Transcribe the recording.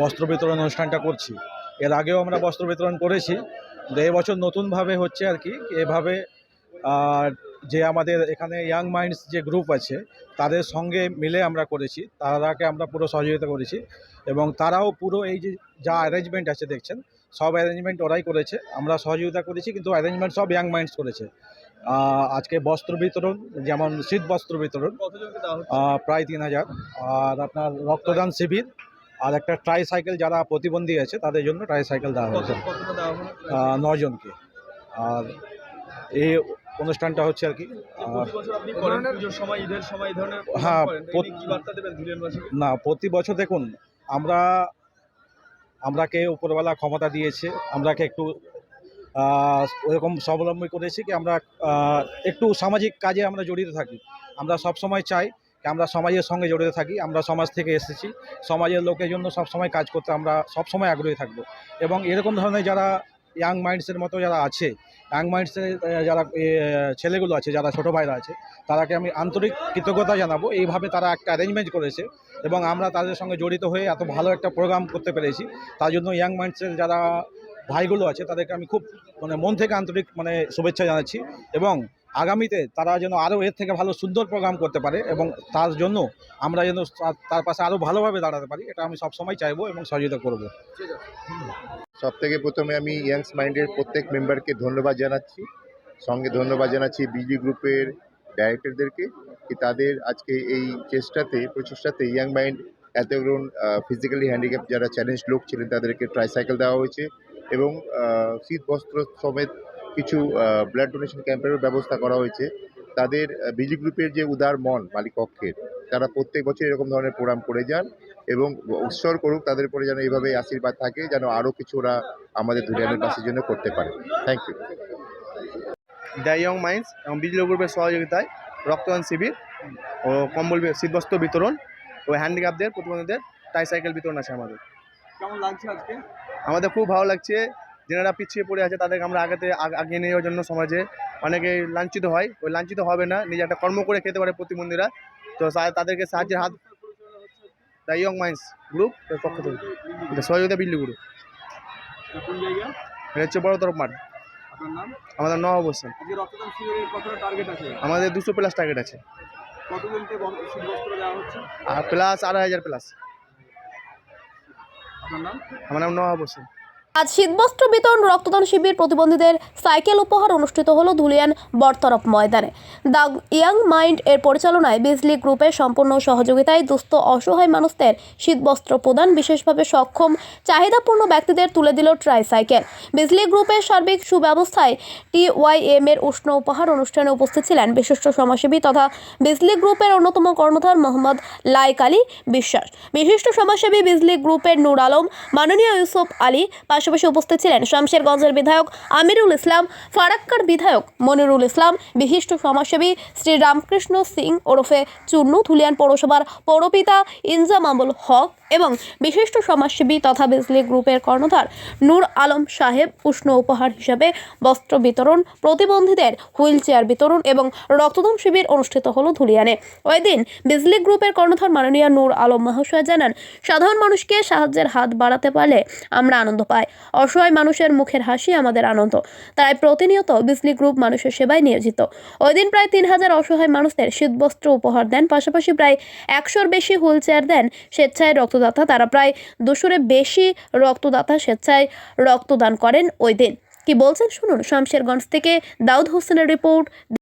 বস্ত্র বিতরণ অনুষ্ঠানটা করছি। এর আগেও আমরা বস্ত্র বিতরণ করেছি কিন্তু এবছর নতুনভাবে হচ্ছে আর কি এভাবে যে আমাদের এখানে ইয়াং মাইন্ডস যে গ্রুপ আছে তাদের সঙ্গে মিলে আমরা করেছি তারাকে আমরা পুরো সহযোগিতা করেছি এবং তারাও পুরো এই যে যা অ্যারেঞ্জমেন্ট আছে দেখছেন সব অ্যারেঞ্জমেন্ট ওরাই করেছে আমরা সহযোগিতা করেছি কিন্তু অ্যারেঞ্জমেন্ট সব ইয়াং মাইন্ডস করেছে। আজকে বস্ত্র বিতরণ যেমন শীত বস্ত্র বিতরণ প্রায় তিন হাজার আর আপনার রক্তদান শিবির আর একটা ট্রাই সাইকেল যারা প্রতিবন্ধী আছে তাদের জন্য ট্রাই সাইকেল দেওয়া হয়েছে নজনকে আর এই অনুষ্ঠানটা হচ্ছে আর কি হ্যাঁ? না প্রতি বছর দেখুন আমরা আমরাকে উপরওয়ালা ক্ষমতা দিয়েছে আমরাকে একটু ওরকম স্বাবলম্বী করেছি কি আমরা একটু সামাজিক কাজে আমরা জড়িত থাকি। আমরা সব সময় চাই আমরা সমাজের সঙ্গে জড়িত থাকি, আমরা সমাজ থেকে এসেছি। সমাজের লোকের জন্য সব সময় কাজ করতে আমরা সব সময় আগ্রহী থাকব। এবং এরকম ধরনের যারা ইয়াং মাইন্ডসের মতো যারা আছে ইয়াং মাইন্ডসের যারা ছেলেগুলো আছে, যারা ছোটো ভাইরা আছে, তারাকে আমি আন্তরিক কৃতজ্ঞতা জানাব। এইভাবে তারা একটা অ্যারেঞ্জমেন্ট করেছে এবং আমরা তাদের সঙ্গে জড়িত হয়ে এত ভালো একটা প্রোগ্রাম করতে পেরেছি। তার জন্য ইয়াং মাইন্ডসের যারা ভাইগুলো আছে, তাদেরকে আমি খুব মানে মন থেকে আন্তরিক মানে শুভেচ্ছা জানাচ্ছি এবং আগামীতে তারা যেন আরও এর থেকে ভালো, সুন্দর প্রোগ্রাম করতে পারে এবং তার জন্য আমরা যেন তার- পাশে আরও ভালোভাবে দাঁড়াতে পারি, এটা আমি সবসময় চাইব এবং সহযোগিতা করব। সব থেকে প্রথমে আমি ইয়াংস মাইন্ডের প্রত্যেক মেম্বারকে ধন্যবাদ জানাচ্ছি, সঙ্গে ধন্যবাদ জানাচ্ছি বিজি গ্রুপের ডাইরেক্টরদেরকে কি তাদের আজকে এই চেষ্টাতে, প্রচেষ্টাতে ইয়াং মাইন্ড এতগুলো ফিজিক্যালি হ্যান্ডিক্যাপ যারা চ্যালেঞ্জ লোক ছিলেন তাদেরকে ট্রাইসাইকেল দেওয়া হয়েছে। এবং শীত বস্ত্র সমেত কিছু ব্লাড ডোনেশন ক্যাম্পেরও ব্যবস্থা করা হয়েছে। তাদের বিজি গ্রুপের যে উদার মন মালিকপক্ষের তারা প্রত্যেক বছর এরকম ধরনের প্রোগ্রাম করে যান এবং উৎসর্গ করুক তাদের উপরে যেন এইভাবে আশীর্বাদ থাকে যেন আরও কিছু ওরা আমাদের ধুলিয়ানের বাসের জন্য করতে পারে। Thank you the young minds এবং বিজলি গ্রুপের সহযোগিতায় রক্তদান শিবির ও কম্বল শীতবস্ত্র বিতরণ ও হ্যান্ডিক্যাপদের প্রতিবন্ধীদের ট্রাইসাইকেল বিতরণ আছে আমাদের। কেমন লাগছে আজকে? আমাদের খুব ভালো লাগছে। যারা পিছিয়ে পড়ে আছে তাদেরকে আমরা আগেতে আগ- আগিয়ে নেওয়ার জন্য সমাজে অনেকে লাঞ্ছিত হয়। ওই লাঞ্ছিত হবে না নিজে একটা কর্ম করে খেতে পারে প্রতিবন্ধীরা। তো তাদেরকে সাহায্যের হাত দ্য ইয়ং মাইন্ডস গ্রুপ পক্ষ থেকে। সহযোগিতা বিল্লি গ্রুপ। এটা হচ্ছে বড় তরফ মাঠ। আমাদের ন আছে? আমাদের দুশো প্লাস টার্গেট আছে। আর প্লাস আড়াই হাজার প্লাস আপনার নাম? আমার নাম নবাব হোসেন। আজ শীতবস্ত্র বিতরণ, রক্তদান শিবির প্রতিবন্ধীদের সাইকেল উপহার অনুষ্ঠিত হলো ধুলিয়ান বটতরফ ময়দানে। দ্য ইয়াং মাইন্ড এর পরিচালনায় বিজলি গ্রুপের সম্পূর্ণ সহযোগিতায় দুস্থ অসহায় মানুষদের শীতবস্ত্র প্রদান বিশেষভাবে সক্ষম, চাহিদাপূর্ণ ব্যক্তিদের তুলে দিল ট্রাইসাইকেল। বিজলি গ্রুপের সার্বিক সুব্যবস্থায় টিওয়াইএম এর উষ্ণ উপহার অনুষ্ঠানে উপস্থিত ছিলেন বিশিষ্ট সমাজসেবী তথা বিজলি গ্রুপের অন্যতম কর্ণধার মোহাম্মদ লাইক আলী বিশ্বাস। বিশিষ্ট সমাজসেবী বিজলি গ্রুপের নূর আলম, মাননীয় ইউসুফ আলী পাশাপাশি উপস্থিত ছিলেন শামশেরগঞ্জের বিধায়ক আমিরুল ইসলাম, ফারাক্কার বিধায়ক মনিরুল ইসলাম, বিশিষ্ট সমাজসেবী শ্রী রামকৃষ্ণ সিং ওরফে চুন্নু ধুলিয়ান পৌরসভার পৌরপিতা ইনজামামুল হক এবং বিশিষ্ট সমাজসেবী তথা বিজলি গ্রুপের কর্ণধার নূর আলম সাহেব উষ্ণ উপহার হিসাবে বস্ত্র বিতরণ, প্রতিবন্ধীদের হুইল চেয়ার বিতরণ এবং রক্তদান শিবির অনুষ্ঠিত হলো ধুলিয়ানে। ওই দিন বিজলি গ্রুপের কর্ণধার মাননীয় নূর আলম মহাশয় জানান, সাধারণ মানুষকে সাহায্যের হাত বাড়াতে পারলে আমরা আনন্দ পাই। অসহায় মানুষের মুখের হাসি আমাদের আনন্দ। তাই প্রতিনিয়ত বিজলি গ্রুপ মানুষের সেবায় নিয়োজিত। ওই দিন প্রায় তিন হাজার অসহায় মানুষদের শীতবস্ত্র উপহার দেন। পাশাপাশি প্রায় একশোর বেশি হুইল চেয়ার দেন স্বেচ্ছায় রক্তদাতা। তারা প্রায় দুশোরে বেশি রক্তদাতা স্বেচ্ছায় রক্তদান করেন ওই দিন কি বলছেন শুনুন, শামশেরগঞ্জ থেকে দাউদ হোসেনের রিপোর্ট।